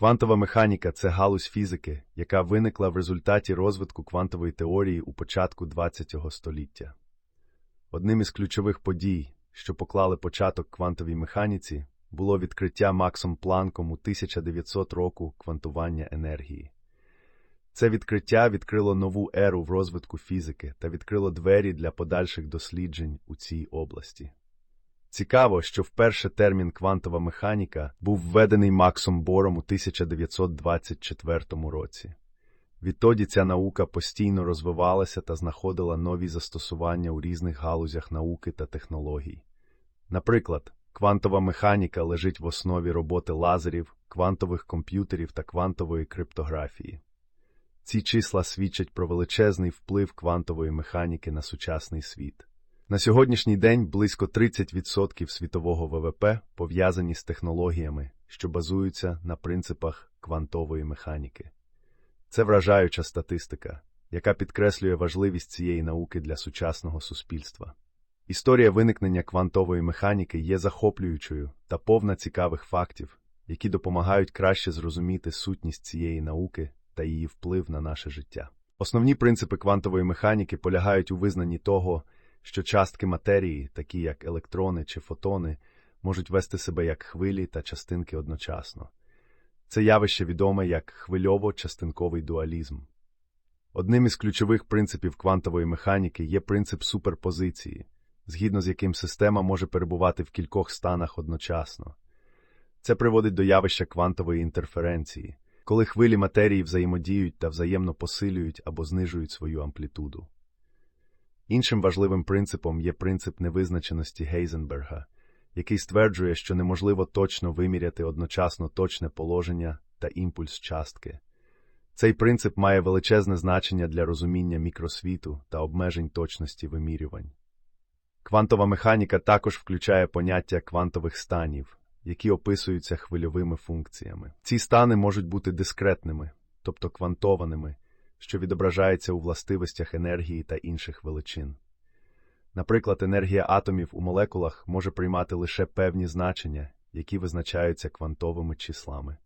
Квантова механіка це галузь фізики, яка виникла в результаті розвитку квантової теорії у початку ХХ століття. Одним із ключових подій, що поклали початок квантовій механіці, було відкриття Максом Планком у 1900 року квантування енергії. Це відкриття відкрило нову еру в розвитку фізики та відкрило двері для подальших досліджень у цій області. Цікаво, що вперше термін квантова механіка був введений Максом Бором у 1924 році. Відтоді ця наука постійно розвивалася та знаходила нові застосування у різних галузях науки та технологій. Наприклад, квантова механіка лежить в основі роботи лазерів, квантових комп'ютерів та квантової криптографії. Ці числа свідчать про величезний вплив квантової механіки на сучасний світ. На сьогоднішній день близько 30% світового ВВП пов'язані з технологіями, що базуються на принципах квантової механіки. Це вражаюча статистика, яка підкреслює важливість цієї науки для сучасного суспільства. Історія виникнення квантової механіки є захоплюючою та повна цікавих фактів, які допомагають краще зрозуміти сутність цієї науки та її вплив на наше життя. Основні принципи квантової механіки полягають у визнанні того, що частки матерії, такі як електрони чи фотони, можуть вести себе як хвилі та частинки одночасно. Це явище відоме як хвильово-частинковий дуалізм. Одним із ключових принципів квантової механіки є принцип суперпозиції, згідно з яким система може перебувати в кількох станах одночасно. Це приводить до явища квантової інтерференції, коли хвилі матерії взаємодіють та взаємно посилюють або знижують свою амплітуду. Іншим важливим принципом є принцип невизначеності Гейзенберга, який стверджує, що неможливо точно виміряти одночасно точне положення та імпульс частки. Цей принцип має величезне значення для розуміння мікросвіту та обмежень точності вимірювань. Квантова механіка також включає поняття квантових станів, які описуються хвильовими функціями. Ці стани можуть бути дискретними, тобто квантованими, що відображається у властивостях енергії та інших величин. Наприклад, енергія атомів у молекулах може приймати лише певні значення, які визначаються квантовими числами.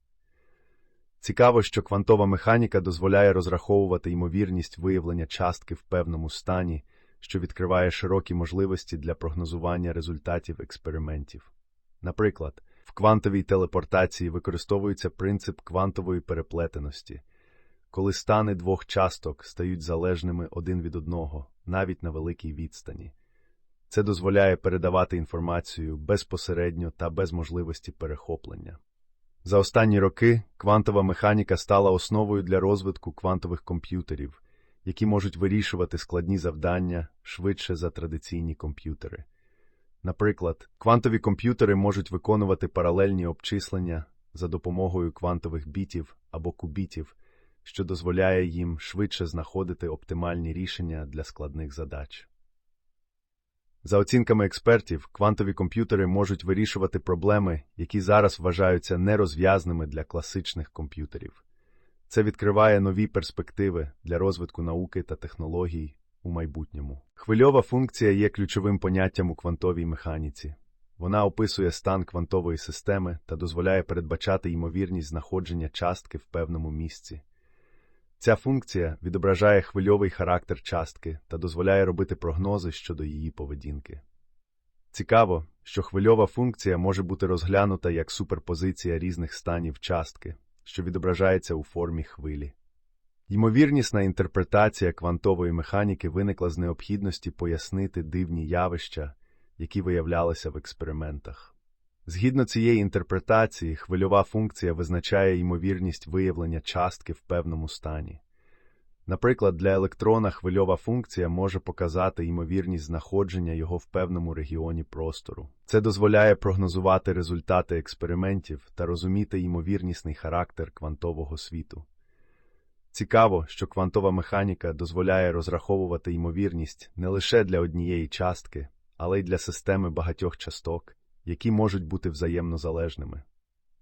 Цікаво, що квантова механіка дозволяє розраховувати ймовірність виявлення частки в певному стані, що відкриває широкі можливості для прогнозування результатів експериментів. Наприклад, в квантовій телепортації використовується принцип квантової переплетеності, коли стани двох часток стають залежними один від одного, навіть на великій відстані. Це дозволяє передавати інформацію безпосередньо та без можливості перехоплення. За останні роки квантова механіка стала основою для розвитку квантових комп'ютерів, які можуть вирішувати складні завдання швидше за традиційні комп'ютери. Наприклад, квантові комп'ютери можуть виконувати паралельні обчислення за допомогою квантових бітів або кубітів, що дозволяє їм швидше знаходити оптимальні рішення для складних задач. За оцінками експертів, квантові комп'ютери можуть вирішувати проблеми, які зараз вважаються нерозв'язними для класичних комп'ютерів. Це відкриває нові перспективи для розвитку науки та технологій у майбутньому. Хвильова функція є ключовим поняттям у квантовій механіці. Вона описує стан квантової системи та дозволяє передбачати ймовірність знаходження частки в певному місці. Ця функція відображає хвильовий характер частки та дозволяє робити прогнози щодо її поведінки. Цікаво, що хвильова функція може бути розглянута як суперпозиція різних станів частки, що відображається у формі хвилі. Ймовірнісна інтерпретація квантової механіки виникла з необхідності пояснити дивні явища, які виявлялися в експериментах. Згідно цієї інтерпретації, хвильова функція визначає ймовірність виявлення частки в певному стані. Наприклад, для електрона хвильова функція може показати ймовірність знаходження його в певному регіоні простору. Це дозволяє прогнозувати результати експериментів та розуміти ймовірнісний характер квантового світу. Цікаво, що квантова механіка дозволяє розраховувати ймовірність не лише для однієї частки, але й для системи багатьох часток які можуть бути взаємно залежними.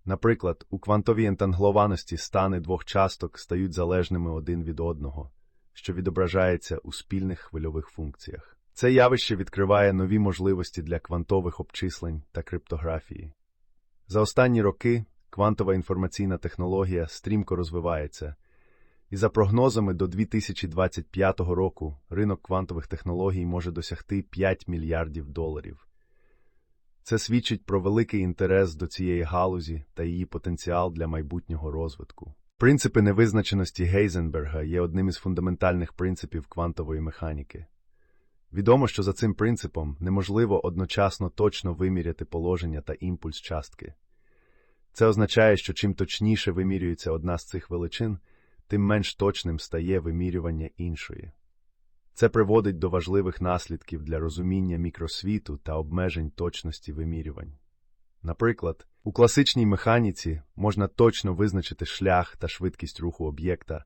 Наприклад, у квантовій ентанглованості стани двох часток стають залежними один від одного, що відображається у спільних хвильових функціях. Це явище відкриває нові можливості для квантових обчислень та криптографії. За останні роки квантова інформаційна технологія стрімко розвивається, і за прогнозами до 2025 року ринок квантових технологій може досягти 5 мільярдів доларів. Це свідчить про великий інтерес до цієї галузі та її потенціал для майбутнього розвитку. Принципи невизначеності Гейзенберга є одним із фундаментальних принципів квантової механіки. Відомо, що за цим принципом неможливо одночасно точно виміряти положення та імпульс частки. Це означає, що чим точніше вимірюється одна з цих величин, тим менш точним стає вимірювання іншої. Це приводить до важливих наслідків для розуміння мікросвіту та обмежень точності вимірювань. Наприклад, у класичній механіці можна точно визначити шлях та швидкість руху об'єкта,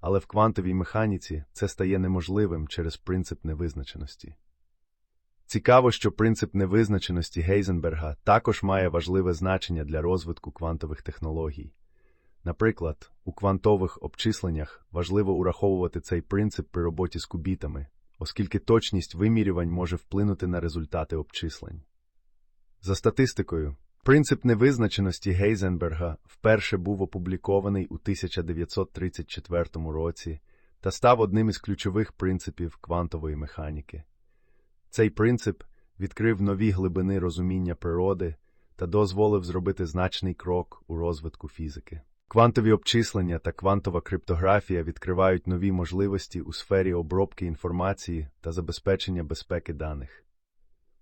але в квантовій механіці це стає неможливим через принцип невизначеності. Цікаво, що принцип невизначеності Гейзенберга також має важливе значення для розвитку квантових технологій. Наприклад, у квантових обчисленнях важливо ураховувати цей принцип при роботі з кубітами, оскільки точність вимірювань може вплинути на результати обчислень. За статистикою, принцип невизначеності Гейзенберга вперше був опублікований у 1934 році та став одним із ключових принципів квантової механіки. Цей принцип відкрив нові глибини розуміння природи та дозволив зробити значний крок у розвитку фізики. Квантові обчислення та квантова криптографія відкривають нові можливості у сфері обробки інформації та забезпечення безпеки даних.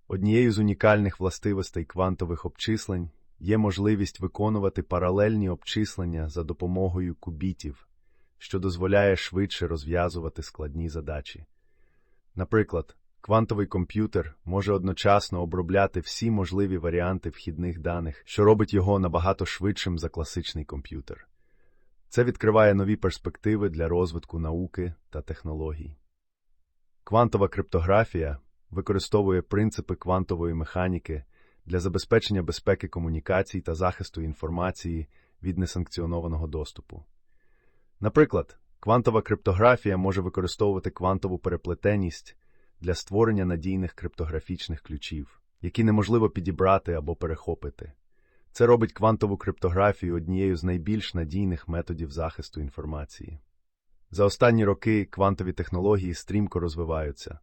Однією з унікальних властивостей квантових обчислень є можливість виконувати паралельні обчислення за допомогою кубітів, що дозволяє швидше розв'язувати складні задачі. Наприклад, квантовий комп'ютер може одночасно обробляти всі можливі варіанти вхідних даних, що робить його набагато швидшим за класичний комп'ютер. Це відкриває нові перспективи для розвитку науки та технологій. Квантова криптографія використовує принципи квантової механіки для забезпечення безпеки комунікацій та захисту інформації від несанкціонованого доступу. Наприклад, квантова криптографія може використовувати квантову переплетеність для створення надійних криптографічних ключів, які неможливо підібрати або перехопити. Це робить квантову криптографію однією з найбільш надійних методів захисту інформації. За останні роки квантові технології стрімко розвиваються.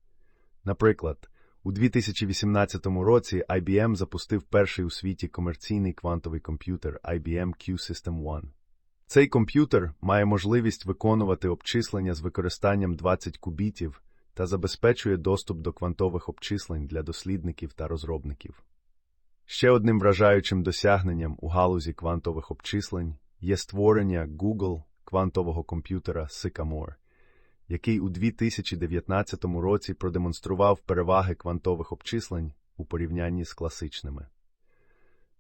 Наприклад, у 2018 році IBM запустив перший у світі комерційний квантовий комп'ютер IBM Q-System One. Цей комп'ютер має можливість виконувати обчислення з використанням 20 кубітів та забезпечує доступ до квантових обчислень для дослідників та розробників. Ще одним вражаючим досягненням у галузі квантових обчислень є створення Google квантового комп'ютера Sycamore, який у 2019 році продемонстрував переваги квантових обчислень у порівнянні з класичними.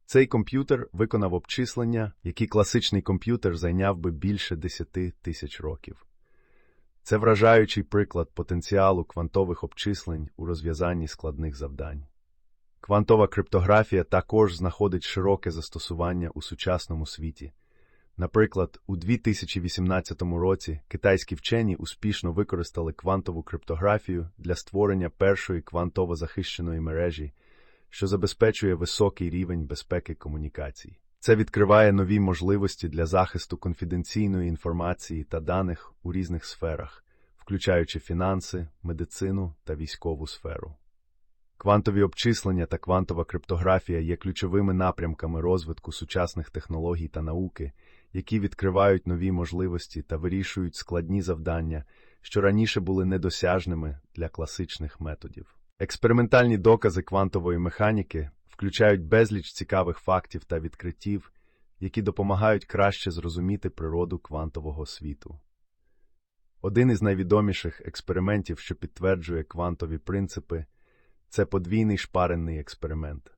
Цей комп'ютер виконав обчислення, які класичний комп'ютер зайняв би більше 10 тисяч років. Це вражаючий приклад потенціалу квантових обчислень у розв'язанні складних завдань. Квантова криптографія також знаходить широке застосування у сучасному світі. Наприклад, у 2018 році китайські вчені успішно використали квантову криптографію для створення першої квантово захищеної мережі, що забезпечує високий рівень безпеки комунікацій. Це відкриває нові можливості для захисту конфіденційної інформації та даних у різних сферах, включаючи фінанси, медицину та військову сферу. Квантові обчислення та квантова криптографія є ключовими напрямками розвитку сучасних технологій та науки, які відкривають нові можливості та вирішують складні завдання, що раніше були недосяжними для класичних методів. Експериментальні докази квантової механіки включають безліч цікавих фактів та відкриттів, які допомагають краще зрозуміти природу квантового світу. Один із найвідоміших експериментів, що підтверджує квантові принципи, це подвійний шпаренний експеримент.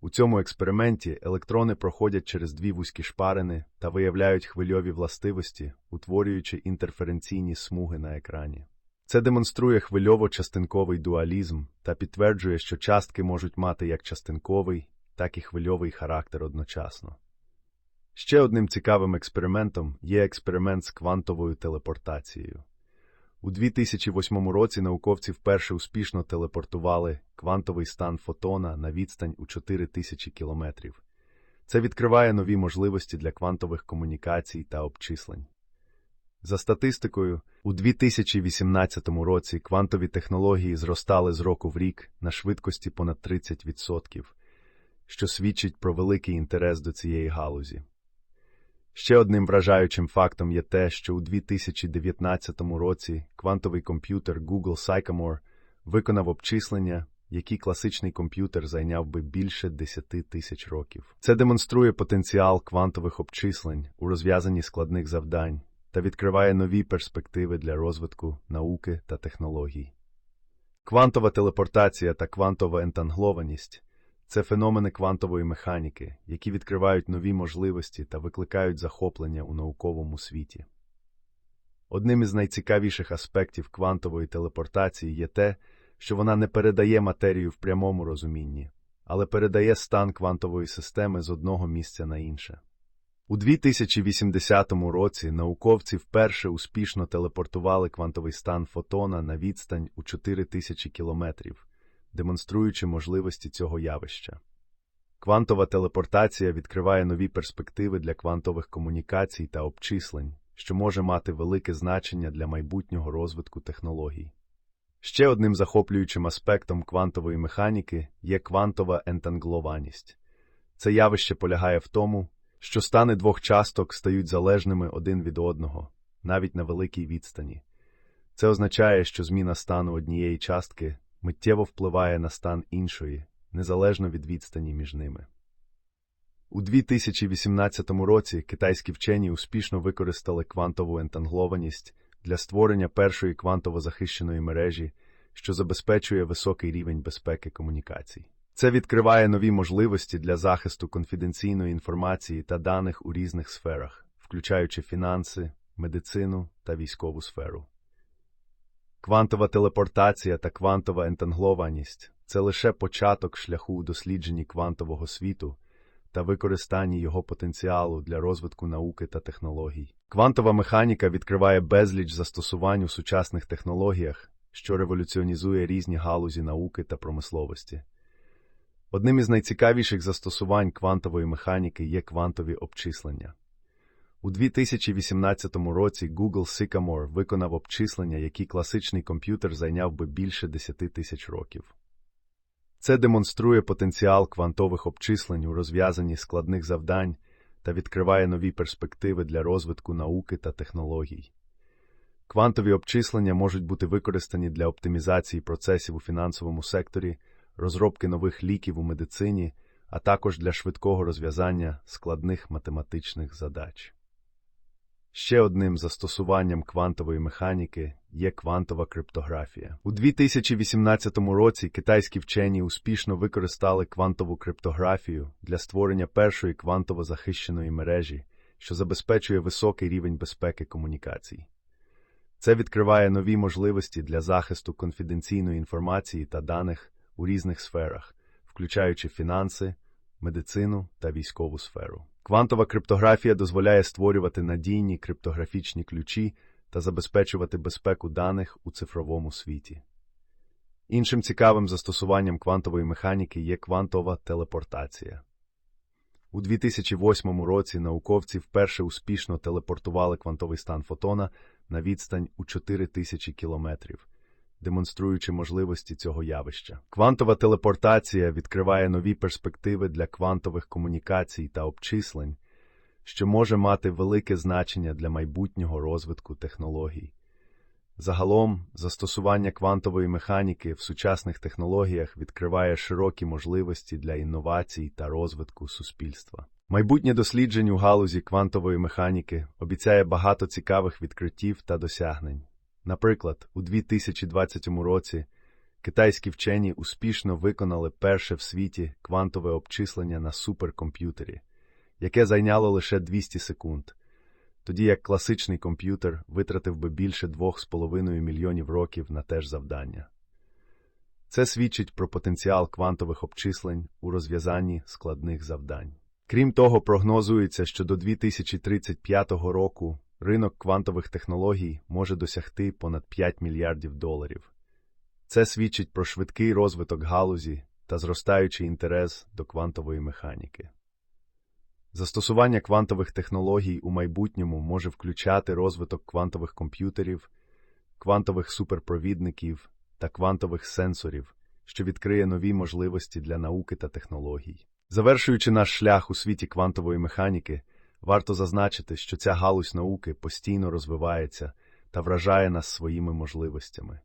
У цьому експерименті електрони проходять через дві вузькі шпарини та виявляють хвильові властивості, утворюючи інтерференційні смуги на екрані. Це демонструє хвильово-частинковий дуалізм та підтверджує, що частки можуть мати як частинковий, так і хвильовий характер одночасно. Ще одним цікавим експериментом є експеримент з квантовою телепортацією. У 2008 році науковці вперше успішно телепортували квантовий стан фотона на відстань у 4000 кілометрів. Це відкриває нові можливості для квантових комунікацій та обчислень. За статистикою, у 2018 році квантові технології зростали з року в рік на швидкості понад 30%, що свідчить про великий інтерес до цієї галузі. Ще одним вражаючим фактом є те, що у 2019 році квантовий комп'ютер Google Sycamore виконав обчислення, які класичний комп'ютер зайняв би більше 10 тисяч років. Це демонструє потенціал квантових обчислень у розв'язанні складних завдань та відкриває нові перспективи для розвитку науки та технологій. Квантова телепортація та квантова ентанглованість це феномени квантової механіки, які відкривають нові можливості та викликають захоплення у науковому світі. Одним із найцікавіших аспектів квантової телепортації є те, що вона не передає матерію в прямому розумінні, але передає стан квантової системи з одного місця на інше. У 2080 році науковці вперше успішно телепортували квантовий стан фотона на відстань у 4000 кілометрів, демонструючи можливості цього явища. Квантова телепортація відкриває нові перспективи для квантових комунікацій та обчислень, що може мати велике значення для майбутнього розвитку технологій. Ще одним захоплюючим аспектом квантової механіки є квантова ентанглованість. Це явище полягає в тому, що стани двох часток стають залежними один від одного, навіть на великій відстані. Це означає, що зміна стану однієї частки миттєво впливає на стан іншої, незалежно від відстані між ними. У 2018 році китайські вчені успішно використали квантову ентанглованість для створення першої квантово захищеної мережі, що забезпечує високий рівень безпеки комунікацій. Це відкриває нові можливості для захисту конфіденційної інформації та даних у різних сферах, включаючи фінанси, медицину та військову сферу. Квантова телепортація та квантова ентанглованість це лише початок шляху у дослідженні квантового світу та використанні його потенціалу для розвитку науки та технологій. Квантова механіка відкриває безліч застосувань у сучасних технологіях, що революціонізує різні галузі науки та промисловості. Одним із найцікавіших застосувань квантової механіки є квантові обчислення. У 2018 році Google Sycamore виконав обчислення, які класичний комп'ютер зайняв би більше 10 тисяч років. Це демонструє потенціал квантових обчислень у розв'язанні складних завдань та відкриває нові перспективи для розвитку науки та технологій. Квантові обчислення можуть бути використані для оптимізації процесів у фінансовому секторі, розробки нових ліків у медицині, а також для швидкого розв'язання складних математичних задач. Ще одним застосуванням квантової механіки є квантова криптографія. У 2018 році китайські вчені успішно використали квантову криптографію для створення першої квантово захищеної мережі, що забезпечує високий рівень безпеки комунікацій. Це відкриває нові можливості для захисту конфіденційної інформації та даних у різних сферах, включаючи фінанси, медицину та військову сферу. Квантова криптографія дозволяє створювати надійні криптографічні ключі та забезпечувати безпеку даних у цифровому світі. Іншим цікавим застосуванням квантової механіки є квантова телепортація. У 2008 році науковці вперше успішно телепортували квантовий стан фотона на відстань у 4000 кілометрів, демонструючи можливості цього явища. Квантова телепортація відкриває нові перспективи для квантових комунікацій та обчислень, що може мати велике значення для майбутнього розвитку технологій. Загалом, застосування квантової механіки в сучасних технологіях відкриває широкі можливості для інновацій та розвитку суспільства. Майбутнє досліджень у галузі квантової механіки обіцяє багато цікавих відкриттів та досягнень. Наприклад, у 2020 році китайські вчені успішно виконали перше в світі квантове обчислення на суперкомп'ютері, яке зайняло лише 200 секунд, тоді як класичний комп'ютер витратив би більше 2,5 мільйонів років на те ж завдання. Це свідчить про потенціал квантових обчислень у розв'язанні складних завдань. Крім того, прогнозується, що до 2035 року ринок квантових технологій може досягти понад 5 мільярдів доларів. Це свідчить про швидкий розвиток галузі та зростаючий інтерес до квантової механіки. Застосування квантових технологій у майбутньому може включати розвиток квантових комп'ютерів, квантових суперпровідників та квантових сенсорів, що відкриє нові можливості для науки та технологій. Завершуючи наш шлях у світі квантової механіки, варто зазначити, що ця галузь науки постійно розвивається та вражає нас своїми можливостями.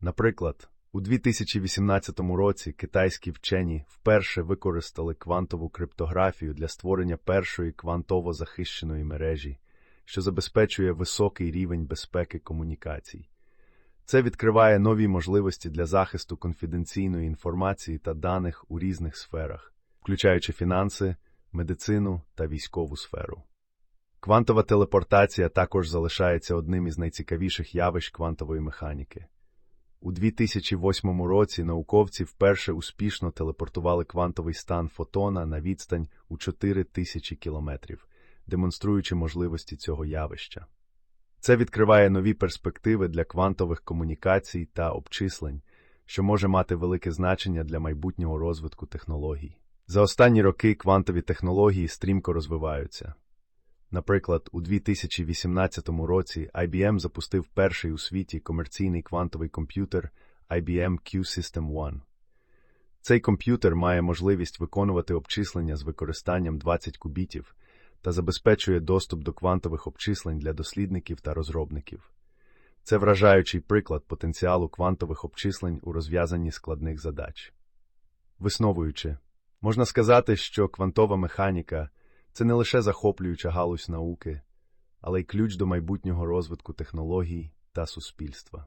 Наприклад, у 2018 році китайські вчені вперше використали квантову криптографію для створення першої квантово захищеної мережі, що забезпечує високий рівень безпеки комунікацій. Це відкриває нові можливості для захисту конфіденційної інформації та даних у різних сферах, включаючи фінанси, медицину та військову сферу. Квантова телепортація також залишається одним із найцікавіших явищ квантової механіки. У 2008 році науковці вперше успішно телепортували квантовий стан фотона на відстань у 4000 кілометрів, демонструючи можливості цього явища. Це відкриває нові перспективи для квантових комунікацій та обчислень, що може мати велике значення для майбутнього розвитку технологій. За останні роки квантові технології стрімко розвиваються. Наприклад, у 2018 році IBM запустив перший у світі комерційний квантовий комп'ютер IBM Q-System One. Цей комп'ютер має можливість виконувати обчислення з використанням 20 кубітів та забезпечує доступ до квантових обчислень для дослідників та розробників. Це вражаючий приклад потенціалу квантових обчислень у розв'язанні складних задач. Висновуючи, можна сказати, що квантова механіка це не лише захоплююча галузь науки, але й ключ до майбутнього розвитку технологій та суспільства.